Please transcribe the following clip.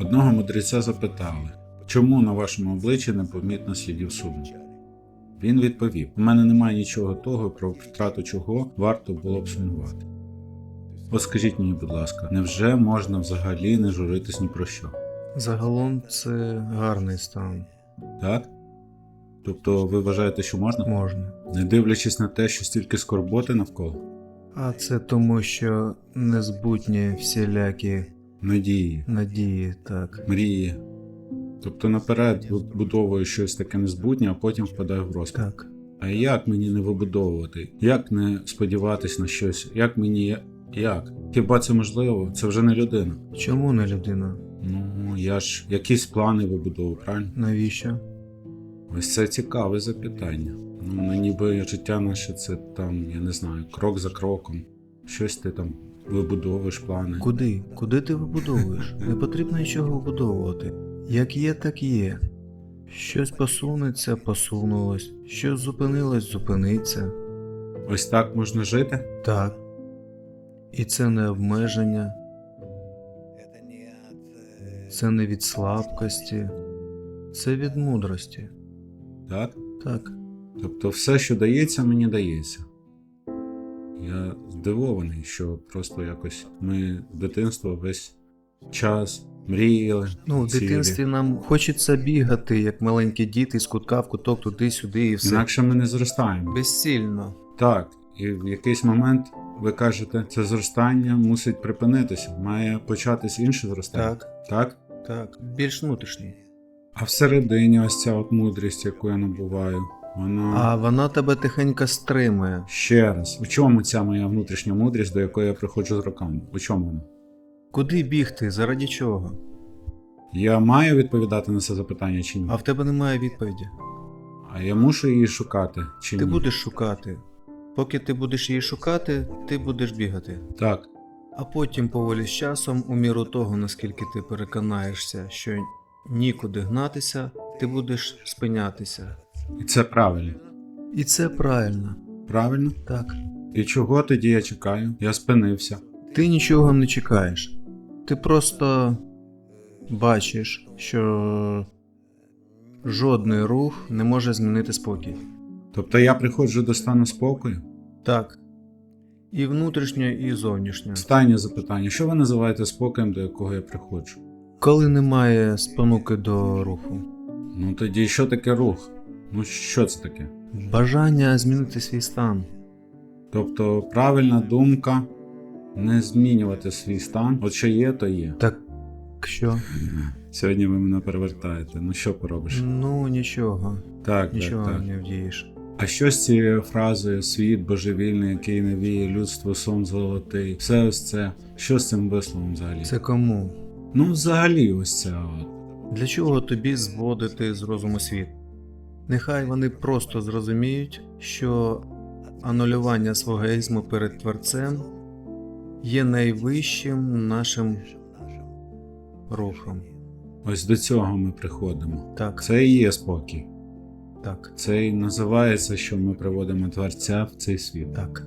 Одного мудреця запитали, чому на вашому обличчі непомітно слідів суму. Він відповів: У мене немає нічого того, про втрату чого варто було б сумувати. От скажіть мені, будь ласка, невже можна взагалі не журитись ні про що? Загалом це гарний стан. Так? Тобто ви вважаєте, що можна? Можна. Не дивлячись на те, що стільки скорботи навколо? А це тому, що незбутні всілякі Надії, надії, так. мрії. Тобто наперед вибудовую щось таке незбутнє, а потім впадаю в розпад. Так. А як мені не вибудовувати? Як не сподіватись на щось? Як мені. Як? Хіба це можливо? Це вже не людина. Чому не людина? Ну, я ж якісь плани вибудовую, правильно? Навіщо? Ось це цікаве запитання. Ну, ну, ніби життя наше це там, я не знаю, крок за кроком. Щось ти там вибудовуєш плани. Куди? Куди ти вибудовуєш? Не потрібно нічого вибудовувати. Як є, так є. Щось посунеться, посунулось, щось зупинилось, зупиниться. Ось так можна жити? Так. І це не обмеження, це не від слабкості, це від мудрості. Так? Так. Тобто все, що дається, мені дається. Я здивований, що просто якось ми з дитинства весь час мріяли. Ну, в дитинстві нам хочеться бігати, як маленькі діти, з кутка в куток, туди-сюди і все. Інакше ми не зростаємо. Безсильно. Так, і в якийсь момент ви кажете, це зростання мусить припинитися, має початись інше зростання. Так, Так? так. Більш внутрішній. А всередині ось ця от мудрість, яку я набуваю, вона А вона тебе тихенько стримує. ще раз. У чому ця моя внутрішня мудрість, до якої я приходжу з роками? У чому вона? Куди бігти? Заради чого? Я маю відповідати на це запитання чи ні? А в тебе немає відповіді. А я мушу її шукати чи Ти ні? будеш шукати. Поки ти будеш її шукати, ти будеш бігати. Так. А потім поволі з часом, у міру того, наскільки ти переконаєшся, що нікуди гнатися, ти будеш спинятися. І це правильно. І це правильно. Правильно? Так. І чого тоді я чекаю? Я спинився. Ти нічого не чекаєш. Ти просто бачиш, що жодний рух не може змінити спокій. Тобто я приходжу до стану спокою? Так. І внутрішньо, і зовнішньо. Останнє запитання: що ви називаєте спокоєм, до якого я приходжу? Коли немає спонуки до руху, Ну тоді що таке рух? Ну що це таке? бажання змінити свій стан. Тобто правильна думка не змінювати свій стан. От що є, то є. Так що? Сьогодні ви мене перевертаєте. Ну що поробиш? Ну нічого, Так, нічого так, так. не вдієш. А що з цією фразою світ божевільний, який навіє людство сон золотий, все ось це. Що з цим висловом взагалі? Це кому? Ну, взагалі, ось це. Для чого тобі зводити з розуму світ? Нехай вони просто зрозуміють, що анулювання свого егоїзму перед Творцем є найвищим нашим рухом. Ось до цього ми приходимо. Так, Це і є спокій. так, Це і називається, що ми приводимо творця в цей світ. так.